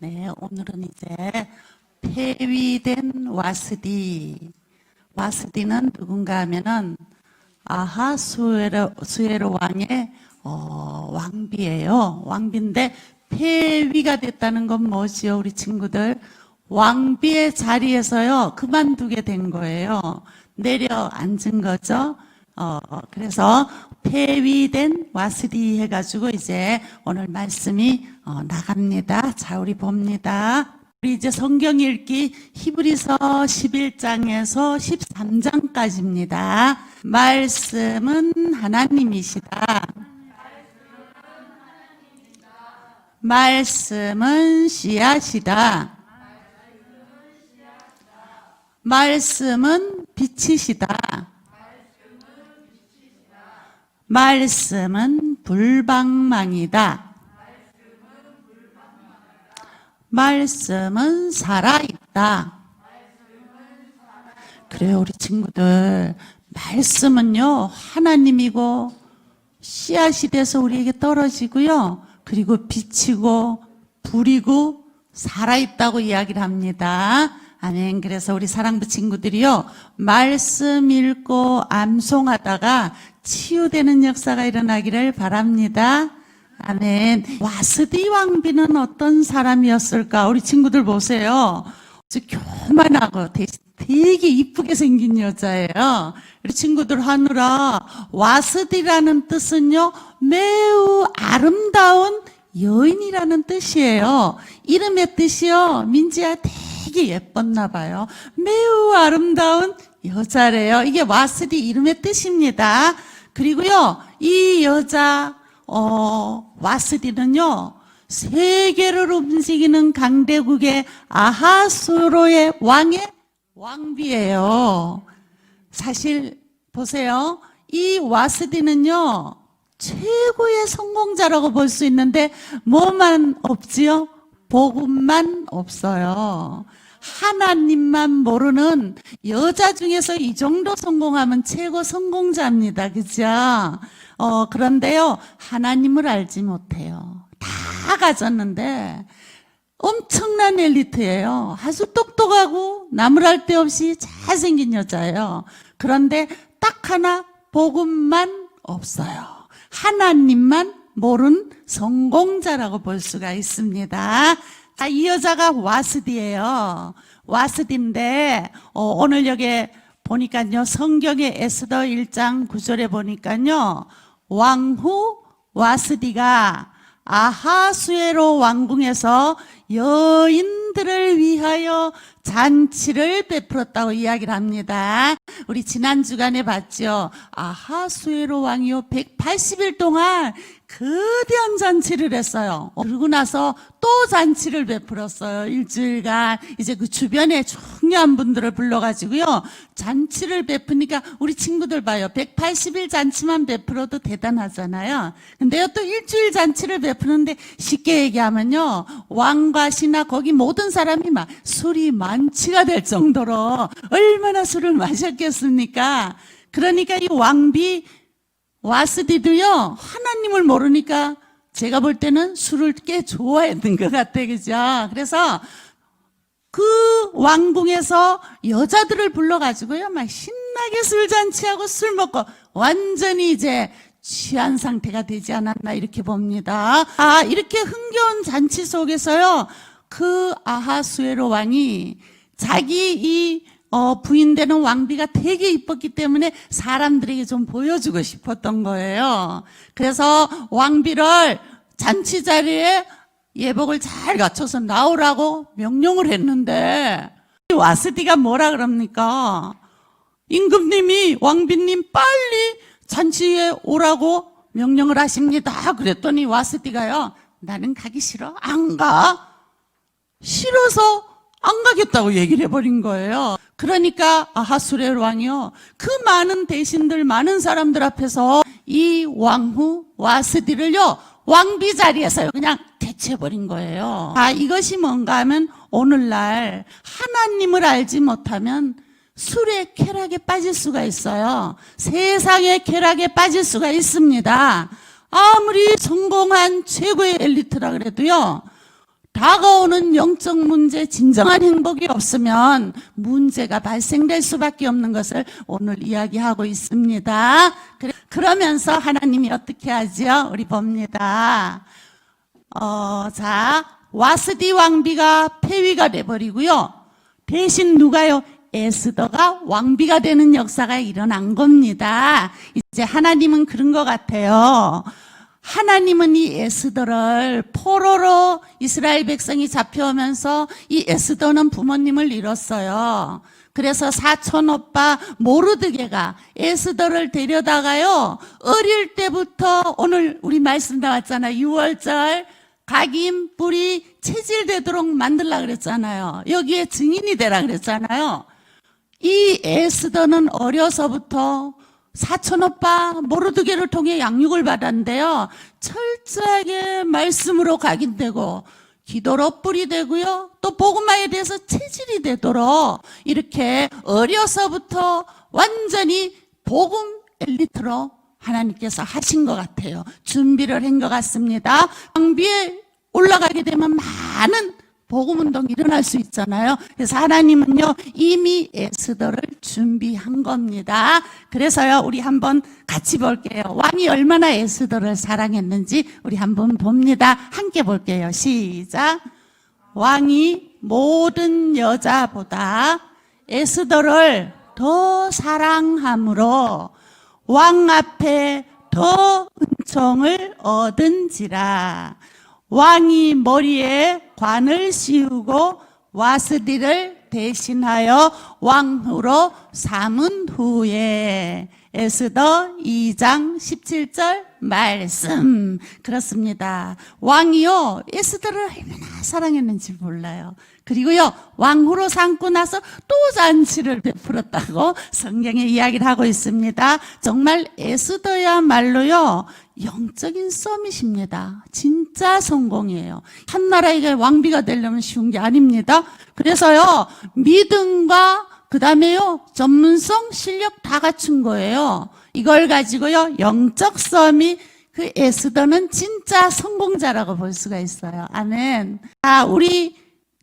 네, 오늘은 이제 폐위된 와스디. 와스디는 누군가 하면은 아하 수에로 수에로 왕의 어, 왕비예요. 왕비인데 폐위가 됐다는 건 뭐지요, 우리 친구들? 왕비의 자리에서요 그만두게 된 거예요. 내려 앉은 거죠. 어, 그래서 폐위된 와스디 해가지고 이제 오늘 말씀이 어, 나갑니다. 자, 우리 봅니다. 우리 이제 성경 읽기 히브리서 11장에서 13장까지입니다. 말씀은 하나님이시다. 말씀은 씨앗이다. 말씀은 빛이시다. 말씀은 불방망이다. 말씀은 살아있다. 그래요, 우리 친구들. 말씀은요, 하나님이고, 씨앗이 돼서 우리에게 떨어지고요. 그리고 빛이고, 불이고, 살아있다고 이야기를 합니다. 아멘. 그래서 우리 사랑부 친구들이요, 말씀 읽고 암송하다가 치유되는 역사가 일어나기를 바랍니다. 아멘. 와스디 왕비는 어떤 사람이었을까? 우리 친구들 보세요. 아주 교만하고 되- 되게 이쁘게 생긴 여자예요. 우리 친구들 하느라 와스디라는 뜻은요, 매우 아름다운 여인이라는 뜻이에요. 이름의 뜻이요, 민지야 되게 예뻤나 봐요. 매우 아름다운 여자래요. 이게 와스디 이름의 뜻입니다. 그리고요, 이 여자, 어, 와스디는요, 세계를 움직이는 강대국의 아하수로의 왕의 왕비예요. 사실 보세요. 이 와스디는요, 최고의 성공자라고 볼 수 있는데 뭐만 없지요? 복음만 없어요. 하나님만 모르는 여자 중에서 이 정도 성공하면 최고 성공자입니다. 그죠? 어, 그런데요, 하나님을 알지 못해요. 다 가졌는데, 엄청난 엘리트예요. 아주 똑똑하고 나무랄 데 없이 잘생긴 여자예요. 그런데 딱 하나 복음만 없어요. 하나님만 모른 성공자라고 볼 수가 있습니다. 아, 이 여자가 와스디예요. 와스디인데 어, 오늘 여기 보니까요 성경의 에스더 1장 9절에 보니까요 왕후 와스디가 아하수에로 왕궁에서 여인들을 위하여 잔치를 베풀었다고 이야기를 합니다. 우리 지난 주간에 봤죠. 아하수에로 왕이요 180일 동안 거대한 잔치를 했어요. 그러고 나서 또 잔치를 베풀었어요. 일주일간 이제 그 주변에 중요한 분들을 불러가지고요. 잔치를 베푸니까 우리 친구들 봐요. 180일 잔치만 베풀어도 대단하잖아요. 근데요 또 일주일 잔치를 베푸는데 쉽게 얘기하면요. 왕과 신하 거기 모든 사람이 막 술이 만취가 될 정도로 얼마나 술을 마셨겠습니까? 그러니까 이 왕비 와스디도요, 하나님을 모르니까 제가 볼 때는 술을 꽤 좋아했던 것 같아, 그죠? 그래서 그 왕궁에서 여자들을 불러가지고요, 막 신나게 술잔치하고 술 먹고 완전히 이제 취한 상태가 되지 않았나 이렇게 봅니다. 아, 이렇게 흥겨운 잔치 속에서요, 그 아하수에로 왕이 자기 이 어, 부인되는 왕비가 되게 이뻤기 때문에 사람들에게 좀 보여주고 싶었던 거예요. 그래서 왕비를 잔치 자리에 예복을 잘 갖춰서 나오라고 명령을 했는데 와스디가 뭐라 그럽니까? 임금님이 왕비님 빨리 잔치에 오라고 명령을 하십니다. 그랬더니 와스디가요. 나는 가기 싫어. 안 가. 싫어서 안 가겠다고 얘기를 해버린 거예요. 그러니까 아하수레 왕이요. 그 많은 대신들, 많은 사람들 앞에서 이 왕후 와스디를요. 왕비 자리에서요. 그냥 대체해버린 거예요. 아, 이것이 뭔가 하면 오늘날 하나님을 알지 못하면 술의 쾌락에 빠질 수가 있어요. 세상의 쾌락에 빠질 수가 있습니다. 아무리 성공한 최고의 엘리트라 그래도요. 다가오는 영적 문제, 진정한 행복이 없으면 문제가 발생될 수밖에 없는 것을 오늘 이야기하고 있습니다. 그러면서 하나님이 어떻게 하죠? 우리 봅니다. 어, 자, 와스디 왕비가 폐위가 돼버리고요. 대신 누가요? 에스더가 왕비가 되는 역사가 일어난 겁니다. 이제 하나님은 그런 것 같아요. 하나님은 이 에스더를 포로로 이스라엘 백성이 잡혀오면서 이 에스더는 부모님을 잃었어요. 그래서 사촌 오빠 모르드게가 에스더를 데려다가요. 어릴 때부터 오늘 우리 말씀 나왔잖아요. 6월절 각인 뿌리 체질 되도록 만들라 그랬잖아요. 여기에 증인이 되라 그랬잖아요. 이 에스더는 어려서부터 사촌 오빠 모르드게를 통해 양육을 받았는데요. 철저하게 말씀으로 각인되고 기도로 뿌리 되고요. 또 복음화에 대해서 체질이 되도록 이렇게 어려서부터 완전히 복음 엘리트로 하나님께서 하신 것 같아요. 준비를 한 것 같습니다. 왕비에 올라가게 되면 많은 복음 운동이 일어날 수 있잖아요. 그래서 하나님은요, 이미 에스더를 준비한 겁니다. 그래서요, 우리 한번 같이 볼게요. 왕이 얼마나 에스더를 사랑했는지 우리 한번 봅니다. 함께 볼게요. 시작. 왕이 모든 여자보다 에스더를 더 사랑함으로 왕 앞에 더 은총을 얻은지라 왕이 머리에 관을 씌우고 와스디를 대신하여 왕후로 삼은 후에 에스더 2장 17절 말씀 그렇습니다. 왕이요 에스더를 얼마나 사랑했는지 몰라요. 그리고요 왕후로 삼고 나서 또 잔치를 베풀었다고 성경에 이야기를 하고 있습니다. 정말 에스더야말로요 영적인 썸밋입니다. 진짜 성공이에요. 한 나라에게 왕비가 되려면 쉬운 게 아닙니다. 그래서요 믿음과 그 다음에요, 전문성, 실력 다 갖춘 거예요. 이걸 가지고요, 영적 썸이 그 에스더는 진짜 성공자라고 볼 수가 있어요. 아멘. 아, 우리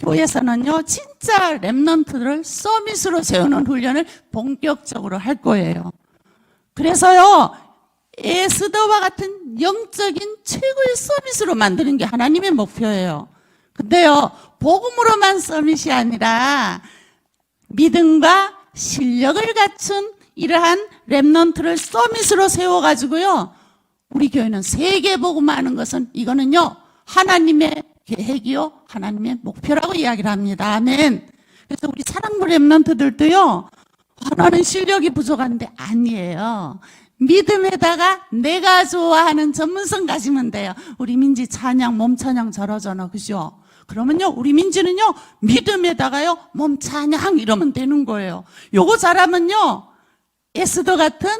교회에서는요, 진짜 랩런트를 서밋으로 세우는 훈련을 본격적으로 할 거예요. 그래서요, 에스더와 같은 영적인 최고의 서밋으로 만드는 게 하나님의 목표예요. 근데요, 복음으로만 서밋이 아니라 믿음과 실력을 갖춘 이러한 랩넌트를 서밋으로 세워가지고요. 우리 교회는 세계 복음하는 것은 이거는요. 하나님의 계획이요. 하나님의 목표라고 이야기를 합니다. 아멘. 그래서 우리 사랑부 랩넌트들도요. 하나는 실력이 부족한데 아니에요. 믿음에다가 내가 좋아하는 전문성 가지면 돼요. 우리 민지 찬양, 몸 찬양 잘하잖아. 그죠? 그러면요, 우리 민지는요, 믿음에다가요, 몸 찬양 이러면 되는 거예요. 요거 잘하면요, 에스더 같은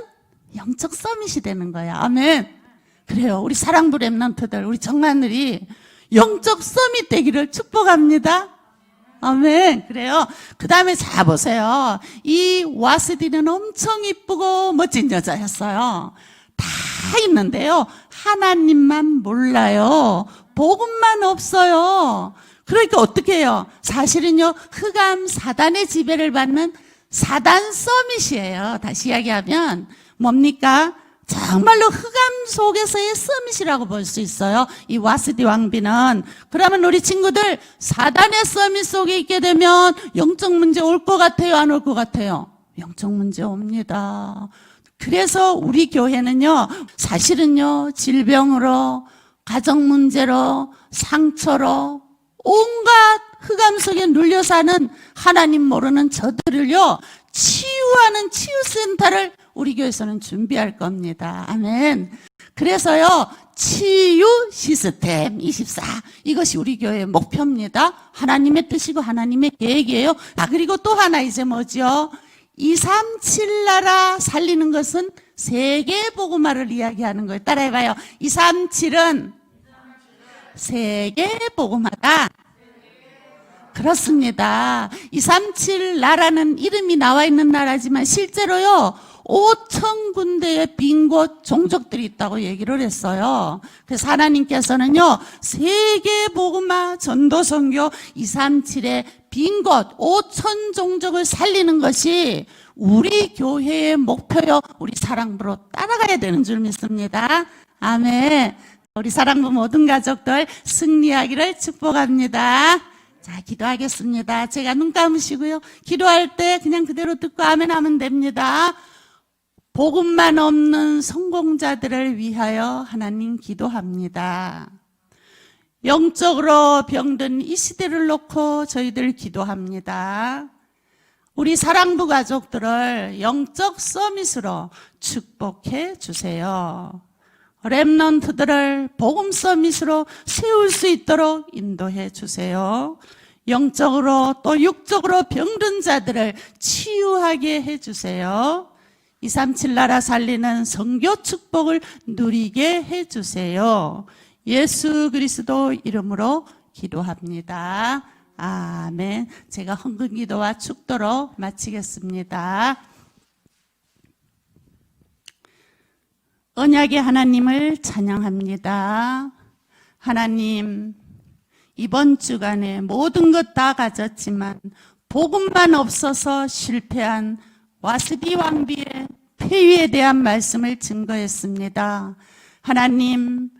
영적 서밋이 되는 거예요. 아멘. 그래요. 우리 사랑부 랩런트들, 우리 정마늘이 영적 서밋 되기를 축복합니다. 아멘. 그래요. 그 다음에 자 보세요. 이 와스디는 엄청 이쁘고 멋진 여자였어요. 다 있는데요. 하나님만 몰라요. 복음만 없어요. 그러니까 어떻게 해요? 사실은요, 흑암 사단의 지배를 받는 사단 서밋이에요. 다시 이야기하면 뭡니까? 정말로 흑암 속에서의 서밋이라고 볼 수 있어요. 이 와스디 왕비는. 그러면 우리 친구들 사단의 서밋 속에 있게 되면 영적 문제 올 것 같아요? 안 올 것 같아요? 영적 문제 옵니다. 그래서 우리 교회는요, 사실은요, 질병으로, 가정 문제로, 상처로, 온갖 흑암 속에 눌려 사는 하나님 모르는 저들을요, 치유하는 치유센터를 우리 교회에서는 준비할 겁니다. 아멘. 그래서요, 치유 시스템 24. 이것이 우리 교회의 목표입니다. 하나님의 뜻이고 하나님의 계획이에요. 아, 그리고 또 하나 이제 뭐죠? 237 나라 살리는 것은 세계 복음화를 이야기하는 거예요. 따라해봐요. 237은 세계 복음화다. 그렇습니다. 237 나라는 이름이 나와 있는 나라지만 실제로요, 5천 군데의 빈 곳 종족들이 있다고 얘기를 했어요. 그래서 하나님께서는요, 세계 복음화 전도 선교 237의 빈 곳, 5천 종족을 살리는 것이 우리 교회의 목표요, 우리 사랑부로 따라가야 되는 줄 믿습니다. 아멘. 우리 사랑부 모든 가족들 승리하기를 축복합니다. 자, 기도하겠습니다. 제가 눈 감으시고요. 기도할 때 그냥 그대로 듣고 아멘 하면 됩니다. 복음만 없는 성공자들을 위하여 하나님 기도합니다. 영적으로 병든 이 시대를 놓고 저희들 기도합니다. 우리 사랑부 가족들을 영적 서밋으로 축복해 주세요. 랩넌트들을 복음 서밋으로 세울 수 있도록 인도해 주세요. 영적으로 또 육적으로 병든 자들을 치유하게 해 주세요. 237 나라 살리는 성교 축복을 누리게 해 주세요. 예수 그리스도 이름으로 기도합니다. 아멘. 제가 헌금 기도와 축도로 마치겠습니다. 언약의 하나님을 찬양합니다. 하나님, 이번 주간에 모든 것 다 가졌지만 복음만 없어서 실패한 와스비 왕비의 폐위에 대한 말씀을 증거했습니다. 하나님,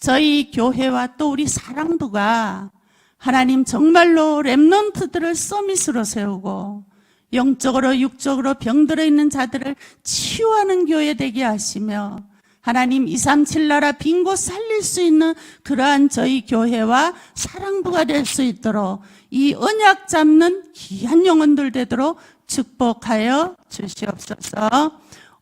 저희 교회와 또 우리 사랑부가 하나님 정말로 랩런트들을 서밋으로 세우고 영적으로 육적으로 병들어 있는 자들을 치유하는 교회 되게 하시며 하나님 237 나라 빈곳 살릴 수 있는 그러한 저희 교회와 사랑부가 될 수 있도록 이 언약 잡는 귀한 영혼들 되도록 축복하여 주시옵소서.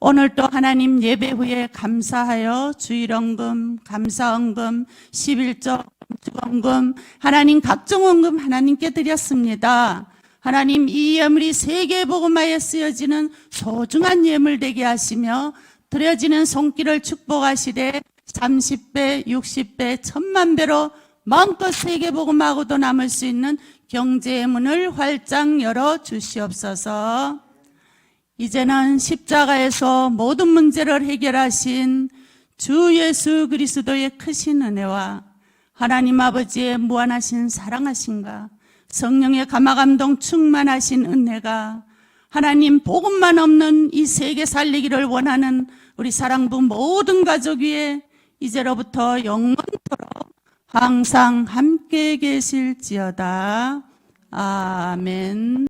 오늘 또 하나님 예배 후에 감사하여 주일원금, 감사원금, 11조, 주원금, 하나님 각종 원금 하나님께 드렸습니다. 하나님 이 예물이 세계 복음화에 쓰여지는 소중한 예물 되게 하시며 드려지는 손길을 축복하시되 30배, 60배, 천만 배로 마음껏 세계 복음하고도 남을 수 있는 경제의 문을 활짝 열어 주시옵소서. 이제는 십자가에서 모든 문제를 해결하신 주 예수 그리스도의 크신 은혜와 하나님 아버지의 무한하신 사랑하신가 성령의 감화감동 충만하신 은혜가 하나님 복음만 없는 이 세계 살리기를 원하는 우리 사랑부 모든 가족 위에 이제로부터 영원토록 항상 함께 계실지어다. 아멘.